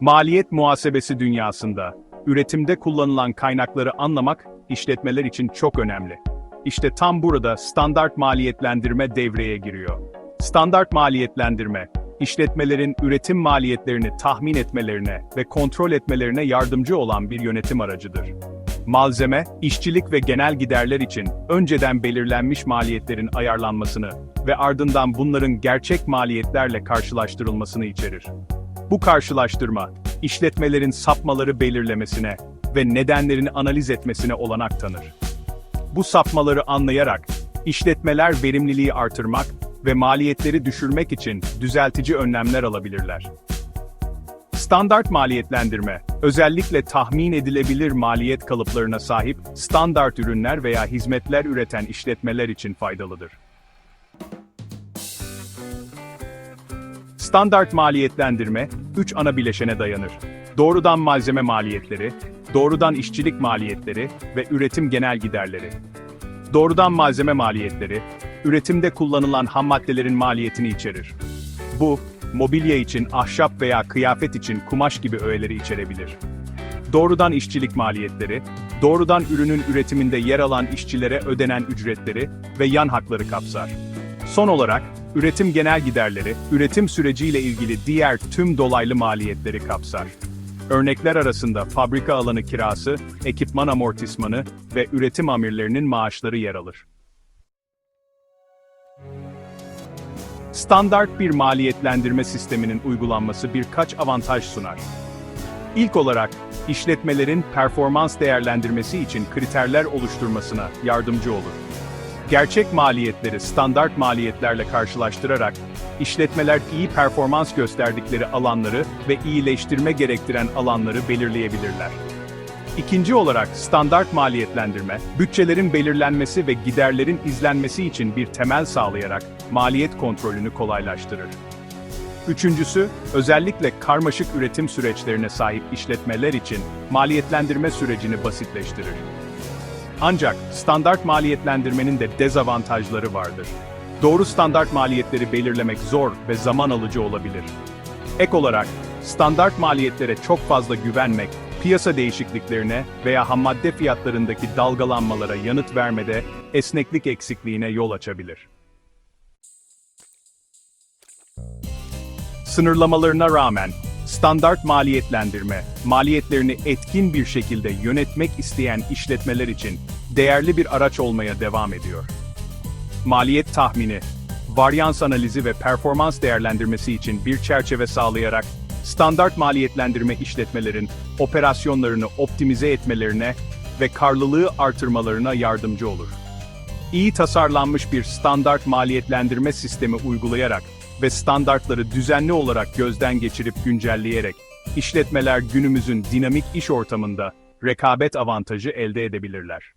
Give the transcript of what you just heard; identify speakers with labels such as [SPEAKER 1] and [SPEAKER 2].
[SPEAKER 1] Maliyet muhasebesi dünyasında, üretimde kullanılan kaynakları anlamak, işletmeler için çok önemli. İşte tam burada standart maliyetlendirme devreye giriyor. Standart maliyetlendirme, işletmelerin üretim maliyetlerini tahmin etmelerine ve kontrol etmelerine yardımcı olan bir yönetim aracıdır. Malzeme, işçilik ve genel giderler için önceden belirlenmiş maliyetlerin ayarlanmasını ve ardından bunların gerçek maliyetlerle karşılaştırılmasını içerir. Bu karşılaştırma, işletmelerin sapmaları belirlemesine ve nedenlerini analiz etmesine olanak tanır. Bu sapmaları anlayarak, işletmeler verimliliği artırmak ve maliyetleri düşürmek için düzeltici önlemler alabilirler. Standart maliyetlendirme, özellikle tahmin edilebilir maliyet kalıplarına sahip standart ürünler veya hizmetler üreten işletmeler için faydalıdır. Standart maliyetlendirme, 3 ana bileşene dayanır. Doğrudan malzeme maliyetleri, doğrudan işçilik maliyetleri ve üretim genel giderleri. Doğrudan malzeme maliyetleri, üretimde kullanılan ham maddelerin maliyetini içerir. Bu, mobilya için ahşap veya kıyafet için kumaş gibi öğeleri içerebilir. Doğrudan işçilik maliyetleri, doğrudan ürünün üretiminde yer alan işçilere ödenen ücretleri ve yan hakları kapsar. Son olarak, üretim genel giderleri, üretim süreciyle ilgili diğer tüm dolaylı maliyetleri kapsar. Örnekler arasında fabrika alanı kirası, ekipman amortismanı ve üretim amirlerinin maaşları yer alır. Standart bir maliyetlendirme sisteminin uygulanması birkaç avantaj sunar. İlk olarak, işletmelerin performans değerlendirmesi için kriterler oluşturmasına yardımcı olur. Gerçek maliyetleri standart maliyetlerle karşılaştırarak, işletmeler iyi performans gösterdikleri alanları ve iyileştirme gerektiren alanları belirleyebilirler. İkinci olarak standart maliyetlendirme, bütçelerin belirlenmesi ve giderlerin izlenmesi için bir temel sağlayarak maliyet kontrolünü kolaylaştırır. Üçüncüsü, özellikle karmaşık üretim süreçlerine sahip işletmeler için maliyetlendirme sürecini basitleştirir. Ancak standart maliyetlendirmenin de dezavantajları vardır. Doğru standart maliyetleri belirlemek zor ve zaman alıcı olabilir. Ek olarak, standart maliyetlere çok fazla güvenmek, piyasa değişikliklerine veya hammadde fiyatlarındaki dalgalanmalara yanıt vermede esneklik eksikliğine yol açabilir. Sınırlamalarına rağmen, standart maliyetlendirme, maliyetlerini etkin bir şekilde yönetmek isteyen işletmeler için değerli bir araç olmaya devam ediyor. Maliyet tahmini, varyans analizi ve performans değerlendirmesi için bir çerçeve sağlayarak, standart maliyetlendirme işletmelerin operasyonlarını optimize etmelerine ve karlılığı artırmalarına yardımcı olur. İyi tasarlanmış bir standart maliyetlendirme sistemi uygulayarak ve standartları düzenli olarak gözden geçirip güncelleyerek, işletmeler günümüzün dinamik iş ortamında rekabet avantajı elde edebilirler.